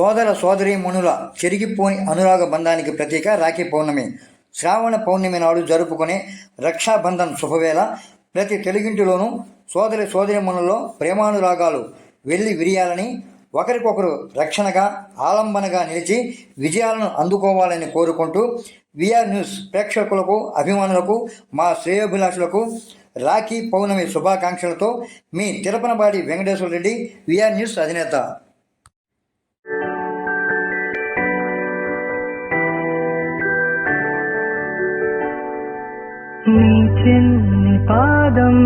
సోదర సోదరీమణుల చెరిగిపోని అనురాగ బంధానికి ప్రతీక రాఖీ పౌర్ణమి. శ్రావణ పౌర్ణమి నాడు జరుపుకునే రక్షాబంధన్ శుభవేళ ప్రతి తెలుగింటిలోనూ సోదరి సోదరీమణుల్లో ప్రేమానురాగాలు వెళ్ళి విరియాలని ఒకరికొకరు రక్షణగా ఆలంబనగా నిలిచి విజయాలను అందుకోవాలని కోరుకుంటూ విఆర్ న్యూస్ ప్రేక్షకులకు అభిమానులకు మా శ్రేయోభిలాషులకు రాఖీ పౌర్ణమి శుభాకాంక్షలతో మీ తిరుపనబాడి వెంకటేశ్వర రెడ్డి విఆర్ న్యూస్ అధినేత. నీ చిన్ని పాదం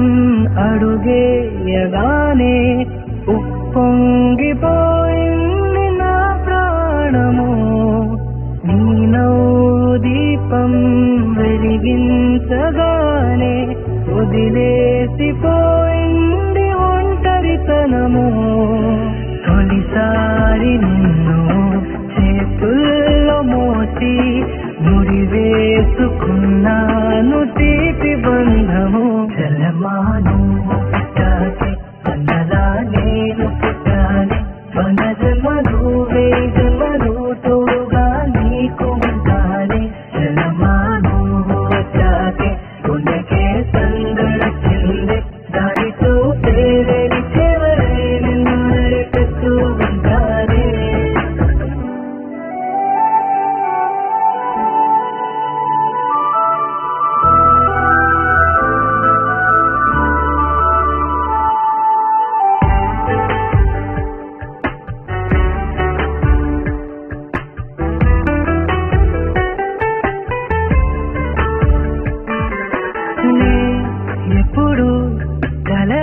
అడుగేయగానే ఉప్పొంగిపోయింది నా ప్రాణము. నీ దీపం వెలిగించగానే వదిలేసి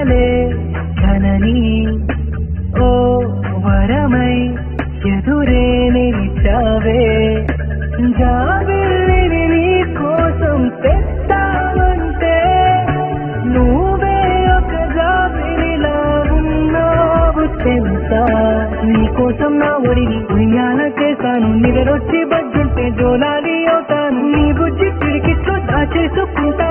కలలే కనని ఓ వరమై ఎదురే నిలిచావే. జాబిల్లిని నీ కోసం తెస్తావంటే నువ్వే ఒక జాబిలిలా ఉన్నావు తెలుసా? నీ కోసం నా ఒడిని ఉయ్యాల చేశాను నిద్రొచ్చి బజ్జుంటే జోలాలి అవుతాను. నీ బుజ్జి పిడికిట్లో దాచేసుకుంటాను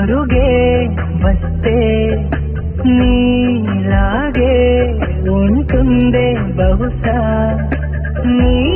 అరుగే వస్తే నీలాగే ఉంటుందే బహుశా. నీ